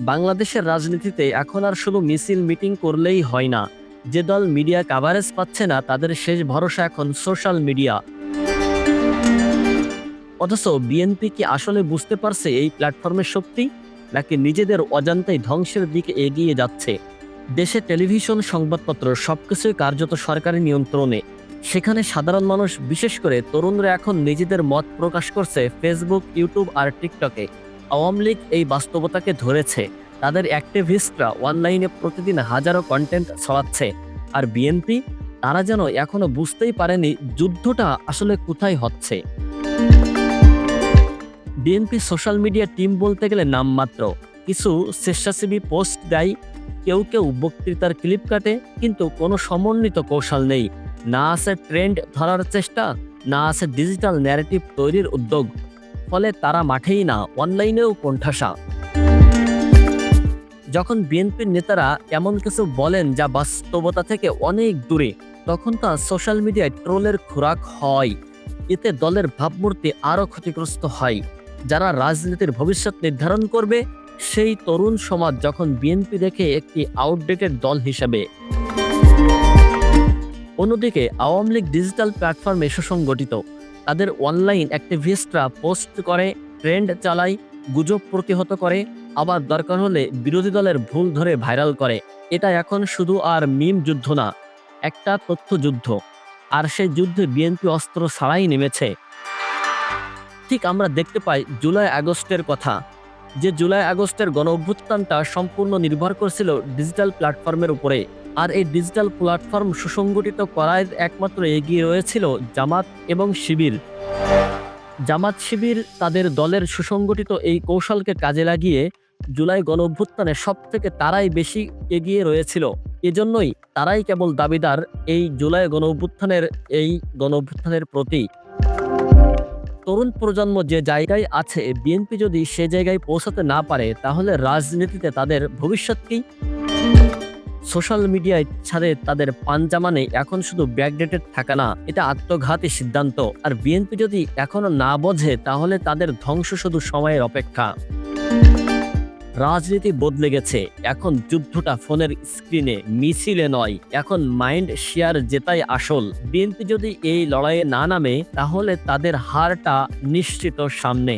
বাংলাদেশের রাজনীতিতে এখন আর শুধু মিছিল মিটিং করলেই হয় না। যে দল মিডিয়া কাভারেজ পাচ্ছে না, তাদের শেষ ভরসা এখন সোশ্যাল মিডিয়া অথচ বিএনপি কি আসলে বুঝতে পারছে এই প্ল্যাটফর্মের শক্তি? নাকি নিজেদের অজান্তেই ধ্বংসের দিকে এগিয়ে যাচ্ছে? দেশে টেলিভিশন সংবাদপত্র সবকিছুই কার্যত সরকারি নিয়ন্ত্রণে। সেখানে সাধারণ মানুষ, বিশেষ করে তরুণরা এখন নিজেদের মত প্রকাশ করছে ফেসবুক ইউটিউব আর টিকটকে আওয়ামী লীগ এই বাস্তবতাকে ধরেছে। তাদের অ্যাক্টিভিস্টরা অনলাইনে প্রতিদিন হাজারো কন্টেন্ট ছড়াচ্ছে। আর বিএনপি তারা যেন এখনও বুঝতেই পারেনি যুদ্ধটা আসলে কোথায় হচ্ছে। বিএনপি সোশ্যাল মিডিয়া টিম বলতে গেলে নামমাত্র কিছু স্বেচ্ছাসেবী পোস্ট দেয়, কেউ কেউ বক্তৃতার ক্লিপ কাটে, কিন্তু কোনো সমন্বিত কৌশল নেই। না আছে ট্রেন্ড ধরার চেষ্টা, না আছে ডিজিটাল ন্যারেটিভ তৈরির উদ্যোগ। ফলে তারা মাঠেই না অনলাইনেও কোণঠাসা। যখন বিএনপির নেতারা এমন কিছু বলেন যা বাস্তবতা থেকে অনেক দূরে, তখন তা সোশ্যাল মিডিয়ায় ট্রোলের খোরাক হয়। এতে দলের ভাবমূর্তি আরও ক্ষতিগ্রস্ত হয়। যারা রাজনীতির ভবিষ্যৎ নির্ধারণ করবে, সেই তরুণ সমাজ যখন বিএনপি দেখে একটি আউটডেটেড দল হিসেবে। অন্যদিকে আওয়ামী লীগ ডিজিটাল প্ল্যাটফর্মে সুসংগঠিত। তাদের অনলাইন অ্যাক্টিভিস্টরা পোস্ট করে ট্রেন্ড চালায়, গুজব প্রতিহত করে, আবার দরকার হলে বিরোধী দলের ভুল ধরে ভাইরাল করে। এটা এখন শুধু আর মিম যুদ্ধ না, একটা তথ্য যুদ্ধ আর সেই যুদ্ধে বিএনপি অস্ত্র ছাড়াই নেমেছে। ঠিক আমরা দেখতে পাই জুলাই আগস্টের কথা। যে জুলাই আগস্টের গণ অভ্যুত্থানটা সম্পূর্ণ নির্ভর করছিল ডিজিটাল প্ল্যাটফর্মের উপরে। আর এই ডিজিটাল প্ল্যাটফর্ম সুসংগঠিত করায় একমাত্র এগিয়ে রয়েছিল জামাত এবং শিবির। জামাত শিবির তাদের দলের সুসংগঠিত এই কৌশলকে কাজে লাগিয়ে জুলাই গণ অভ্যুত্থানে সব থেকে তারাই বেশি এগিয়ে রয়েছিল। এজন্যই তারাই কেবল দাবিদার এই জুলাই গণ অভ্যুত্থানের এই গণ অভ্যুত্থানের প্রতি। তরুণ প্রজন্ম যে জায়গায় আছে, বিএনপি যদি সে জায়গায় পৌঁছাতে না পারে, তাহলে রাজনীতিতে তাদের ভবিষ্যৎ কি? সোশ্যাল মিডিয়ায় ছাড়ে তাদের পাঞ্জামানে এখন শুধু ব্যাকডেটেড থাকা না, এটা আত্মঘাতী সিদ্ধান্ত। আর বিএনপি যদি এখনও না বোঝে, তাহলে তাদের ধ্বংস শুধু সময়ের অপেক্ষা। রাজনীতি বদলে গেছে, এখন যুদ্ধটা ফোনের স্ক্রিনে মিছিলে নয়, এখন মাইন্ড শেয়ার জেতাই আসল। বিএনপি যদি এই লড়াইয়ে না নামে, তাহলে তাদের হারটা নিশ্চিত সামনে।